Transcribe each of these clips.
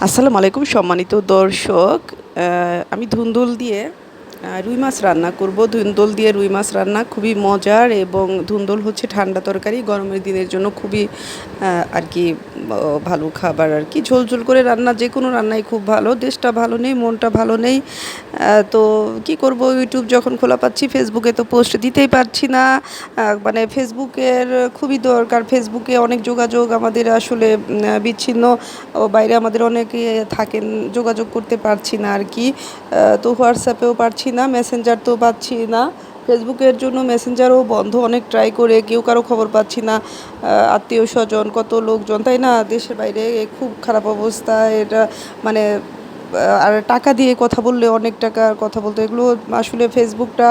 আসসালামু আলাইকুম সম্মানিত দর্শক আমি ধুন্দুল দিয়ে রুই মাছ রান্না করব। ধুন্দুল দিয়ে রুই মাছ রান্না খুবই মজার এবং ধুন্দুল হচ্ছে ঠান্ডা তরকারি, গরমের দিনের জন্য খুবই আর কি ভালো খাবার আর কি। ঝোল ঝোল করে রান্না, যে কোনো রান্নাই খুব ভালো, দেশটা ভালো নেই, মনটা ভালো নেই। তো কি করব? ইউটিউব যখন খোলা পাচ্ছি ফেসবুকে তো পোস্ট দিতেই পারছি না। মানে ফেসবুকের খুবই দরকার। ফেসবুকে অনেক যোগাযোগ আমাদের আসলে বিচ্ছিন্ন ও বাইরে আমাদের অনেকে থাকেন, যোগাযোগ করতে পারছি না আর কি। তো হোয়াটসঅ্যাপেও পারছি না মেসেঞ্জার তো পাচ্ছি না। ফেসবুকের জন্য মেসেঞ্জারও বন্ধ, অনেক ট্রাই করে, কেউ কারও খবর পাচ্ছি না। আত্মীয় স্বজন, কত লোকজন, তাই না? দেশের বাইরে খুব খারাপ অবস্থা, এটা মানে আর টাকা দিয়ে কথা বললে, অনেক টাকার কথা বলতো, এগুলো আসলে ফেসবুকটা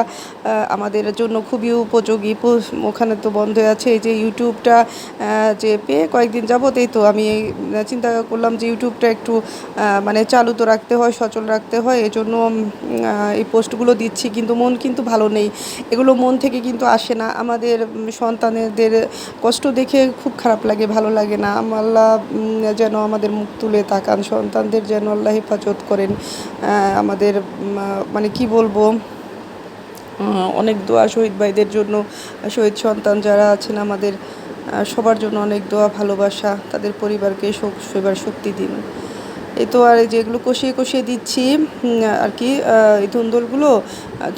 আমাদের জন্য খুবই উপযোগী। ওখানে তো বন্ধ আছে, এই যে ইউটিউবটা যে পেয়ে কয়েকদিন যাবতেই তো, আমি চিন্তা করলাম যে ইউটিউবটা একটু মানে চালু তো রাখতে হয়, সচল রাখতে হয়, এজন্য এই পোস্টগুলো দিচ্ছি, কিন্তু মন কিন্তু ভালো নেই। এগুলো মন থেকে কিন্তু আসে না। আমাদের সন্তানেদের কষ্ট দেখে খুব খারাপ লাগে, ভালো লাগে না। আল্লাহ যেন আমাদের মুখ তুলে তাকান, সন্তানদের যেন আল্লাহ হেফাজত করেন। আমাদের মানে কি বলব অনেক দোয়া শহীদ ভাইদের জন্য, শহীদ সন্তান যারা আছেন আমাদের সবার জন্য অনেক দোয়া, ভালোবাসা, তাদের পরিবারকে শোক শক্তি দিন। এই তো আর যেগুলো কষিয়ে কষিয়ে দিচ্ছি আর কি এই ধুন্দুলগুলো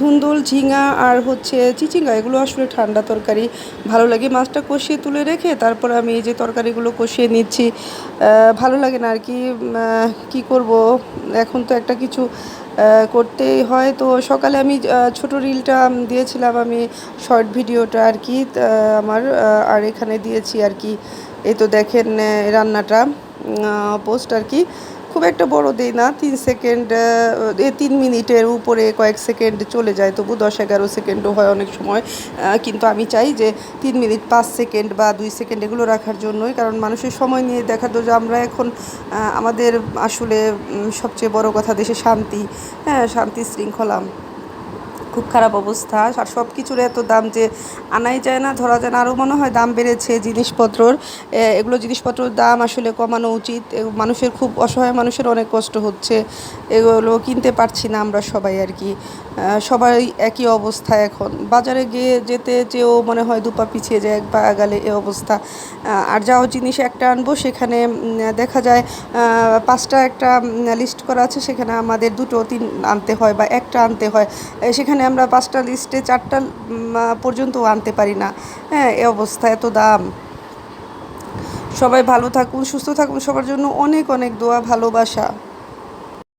ধুন্দুল, ঝিঙা আর হচ্ছে চিচিঙ্গা, এগুলো আসলে ঠান্ডা তরকারি। ভালো লাগে মাছটা কষিয়ে তুলে রেখে তারপর আমি এই যে তরকারিগুলো কষিয়ে নিচ্ছি। ভালো লাগে না আর কি কি করব? এখন তো একটা কিছু করতেই হয়। তো সকালে আমি ছোট রিলটা দিয়েছিলাম আমি, শর্ট ভিডিওটা আর কি আমার আর এখানে দিয়েছি আর কি। এই তো দেখেন রান্নাটা পোস্ট আর কি। খুব একটা বড় দেই না, তিন সেকেন্ড তিন মিনিটের উপরে কয়েক সেকেন্ড চলে যায়, তবু দশ এগারো সেকেন্ডও হয় অনেক সময়। কিন্তু আমি চাই যে তিন মিনিট, পাঁচ সেকেন্ড বা দুই সেকেন্ড এগুলো রাখার জন্যই, কারণ মানুষের সময় নিয়ে দেখা যে আমরা এখন আমাদের আসলে সবচেয়ে বড় কথা দেশে শান্তি। হ্যাঁ শান্তি, শৃঙ্খলা। খুব খারাপ অবস্থা। আর সব কিছুর এত দাম যে আনাই যায় না ধরা যায় না। আরও মনে হয় দাম বেড়েছে জিনিসপত্রর। এগুলো জিনিসপত্রর দাম আসলে কমানো উচিত। মানুষের খুব অসহায় মানুষের অনেক কষ্ট হচ্ছে। এগুলো কিনতে পারছি না আমরা সবাই আর কি। সবাই একই অবস্থা এখন। বাজারে গিয়ে যেতে যেও মনে হয় দুপা পিছিয়ে যায় এক পা আগালে এ অবস্থা। আর যাও জিনিস একটা আনব সেখানে দেখা যায় পাঁচটা একটা লিস্ট করা আছে সেখানে আমাদের দুটো তিন আনতে হয় বা একটা আনতে হয়। এ, সেখানে আমরা পাঁচটা লিস্টে চারটা পর্যন্ত আনতে পারি না। হ্যাঁ এ অবস্থা, এত দাম। সবাই ভালো থাকুন, সুস্থ থাকুন। সবার জন্য অনেক অনেক দোয়া, ভালোবাসা।